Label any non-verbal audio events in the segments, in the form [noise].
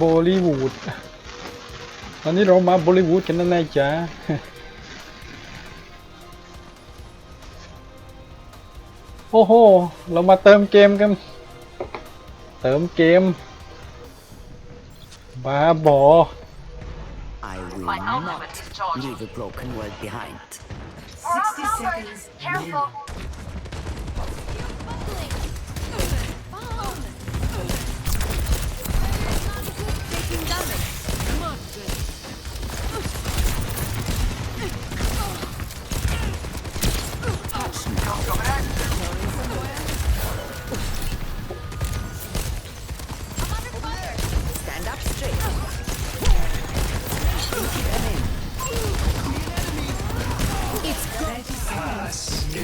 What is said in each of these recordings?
บลิวูดตอนนี้เรามาบลิวูดกันนะนายจ๊ะโอ้โห เรามาเติมเกมกัน เติมเกมบ้าบอ I will My not ultimate is charging. leave a broken world behind. 60 seconds. Careful.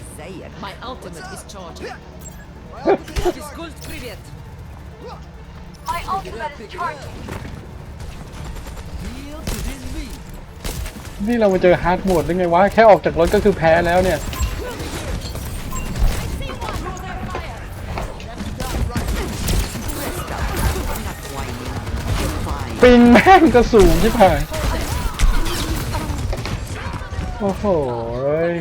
Isaiah. My ultimate is charging. Физкульт, привет. My ultimate is charging. นี่เรามาเจอฮาร์ดโหมดได้ไงวะ แค่ออกจากรถก็คือแพ้แล้วเนี่ย Whining. You're fine. ปิงแม่งก็สูงที่ผ่านโอ้โหเอ้ย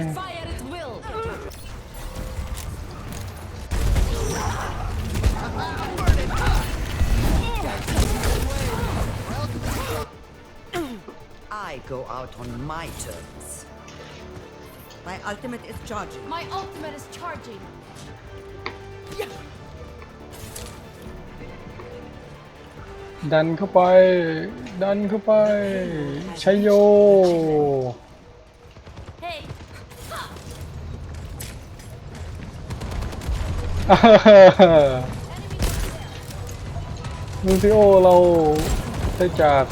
I go out on my terms. My ultimate is charging. My ultimate is charging. ดันเข้าไป ดันเข้าไป ชัยโย Hey, ลูซิโอเราได้จาก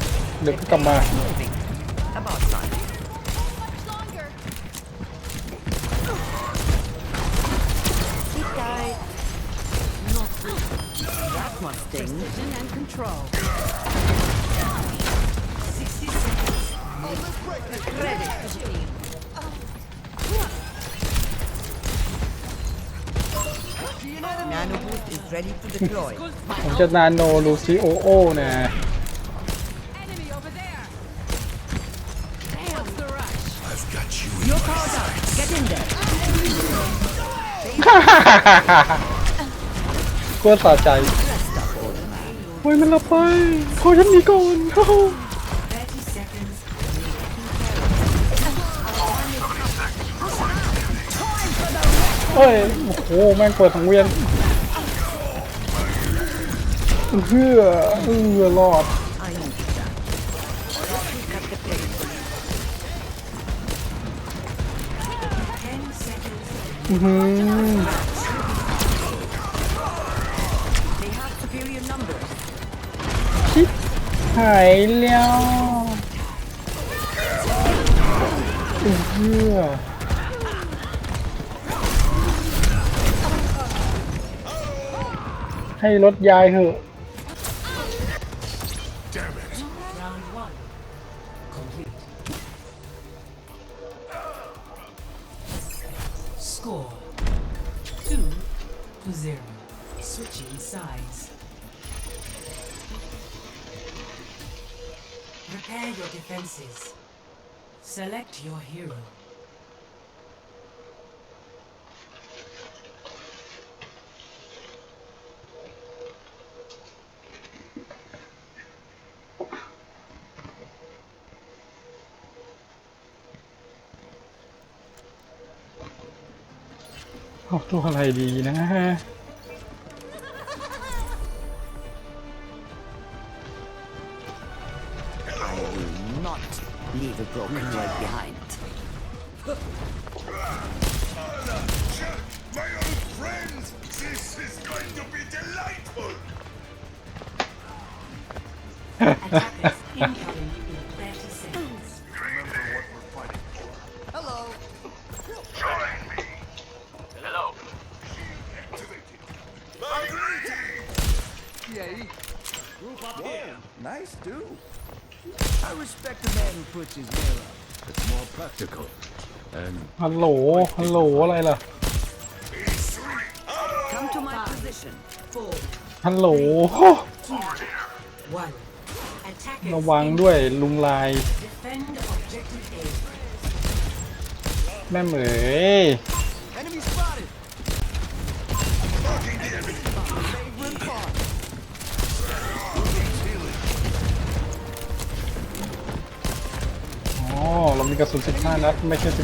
เดี๋ยวก็กลับมา Moving. ผมจะนาโนลูซิโอโอนะ Enemy over there. What's the rush? I've got you. You're powered up. Get in there. กลัวสะใจโอ้ยมันละไปขอฉันหนีก่อน30 seconds. เอ้ย โอ้โห แม่งเปิดทั้งเวียน เพื่อเออรอดอืมชิบหายแล้วเออให้รถยายเถอะ Complete. Score 2 to 0. Switching sides. Prepare your defenses. Select your hero. เอาตัวอะไรดีนะ Nice do. I respect a man who puts his hair up. It's more practical. And ฮัลโหล ฮัลโหลอะไรล่ะ Come to my position. Four, ฮัลโหล one. Attackers ระวังด้วยลุงลาย defend objective A. แม่เหมย Enemy spotted. Favorite มีกระสุน15นัดไม่ใช่ 12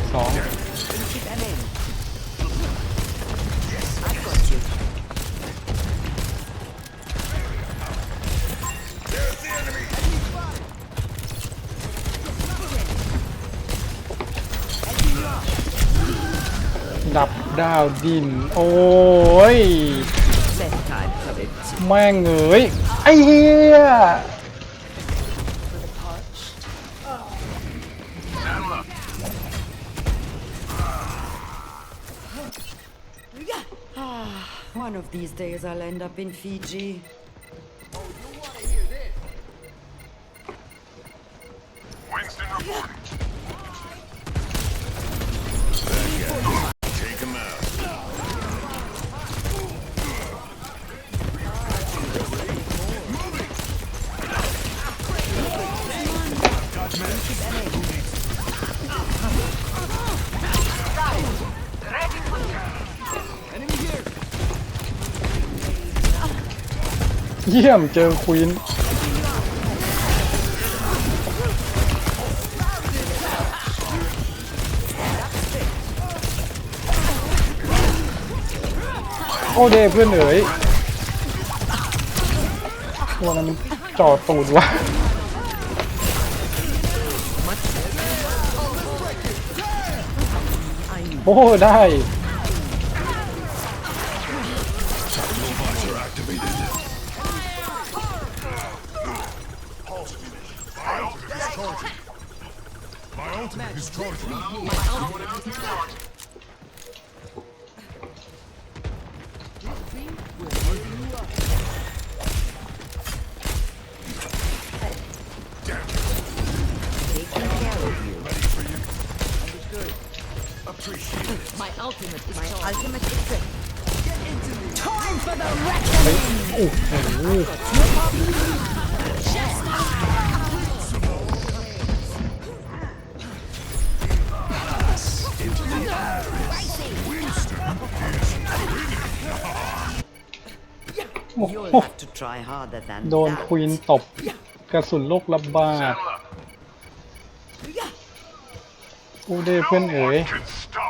Keep an aim. I've got you. ดับดาวดิน โอ้ย Set time for it. แม่งเอ้ยไอ้เหี้ย these days I'll end up in Fiji. take เยี่ยมเจอควีนโอเดเพื่อนเอ๋ยตัวนั้นมันจอดตูดวะโอ้ได้ ultimate is My ultimate is ready. โอ้โหโอ้โห You'll have to try harder than โดน that. ควีนตบกระสุนโลกระบาดกูได้เพื่อนเอ๋ย Stop me.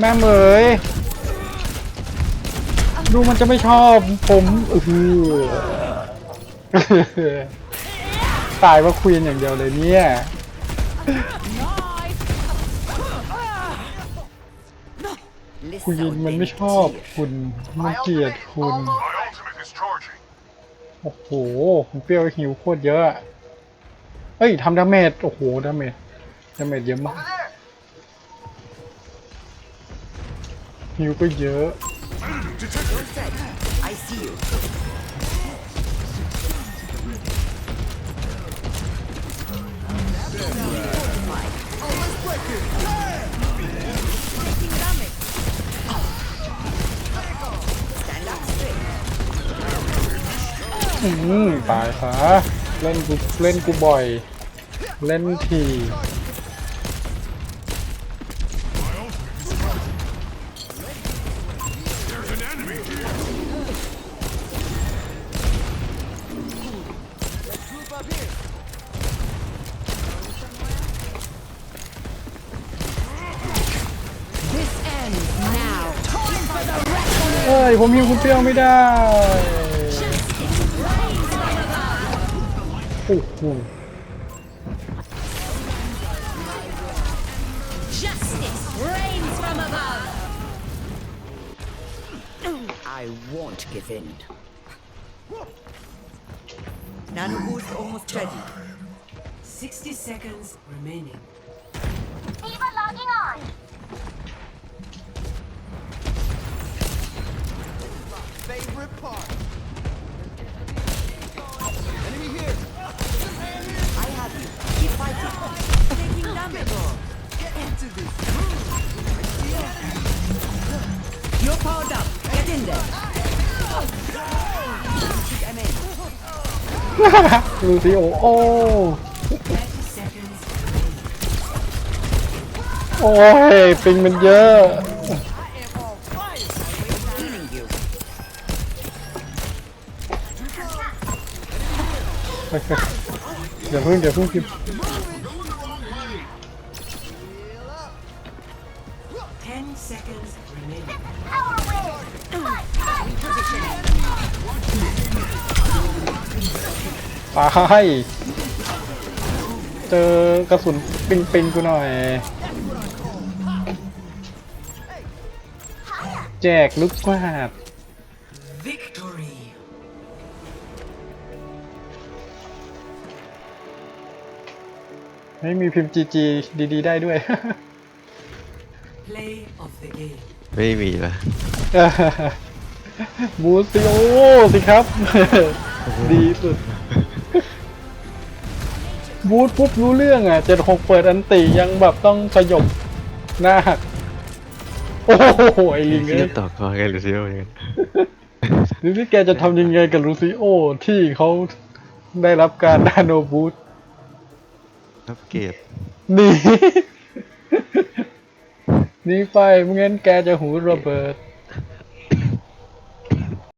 แม่เหมยดูมันจะไม่ชอบผมอือตายว่าควีนอย่างเดียวเลยเนี่ย Listen ควีนมันไม่ชอบคุณมันเกลียดคุณ โอ้โหคุณเปรี้ยวหิวโคตรเยอะอะเอ้ยทำดาเมจโอ้โหดาเมจดาเมจเยอะมาก ฮิวไปเยอะอืมตายซะเล่นกูเล่นกูบ่อย เล่นที ผมยิงคุณเปรี้ยวไม่ได้โอ้โห Justice reigns from above. I won't give in. Nano boost almost ready. 60 seconds remaining. Favorite part. Enemy here. I have you. Keep fighting. Taking damage. Get into this. You're powered up. Get in there. I'm in. ลูซิโอโอ้ 30 seconds remaining. โอ้ย ปิงมันเยอะ [laughs] อย่าเพิ่งอย่าเพิ่งพิมพ์10 seconds remaining. Our win. Position. ตายเจอกระสุนปิงปิงกูหน่อย แจกลูกกวาด ไม่มีพิมพ์ GG ดีๆ ได้ด้วย Play of the game. ไม่มีละบูซิโอสิครับ ดีสุด บูทปุ๊บรู้เรื่องอะเจ็ดหกเปิดอันติยังแบบต้องสยบหน้าหักโอ้โหไอลิงที่เอ้ย ต่อคอกันหรือซิโอยังไงหรือที่แกจะทำยังไงกับลูซิโอที่เขาได้รับการนาโนบูท อัปเกรดหนี หนีไปไม่งั้นแกจะหูระเบิด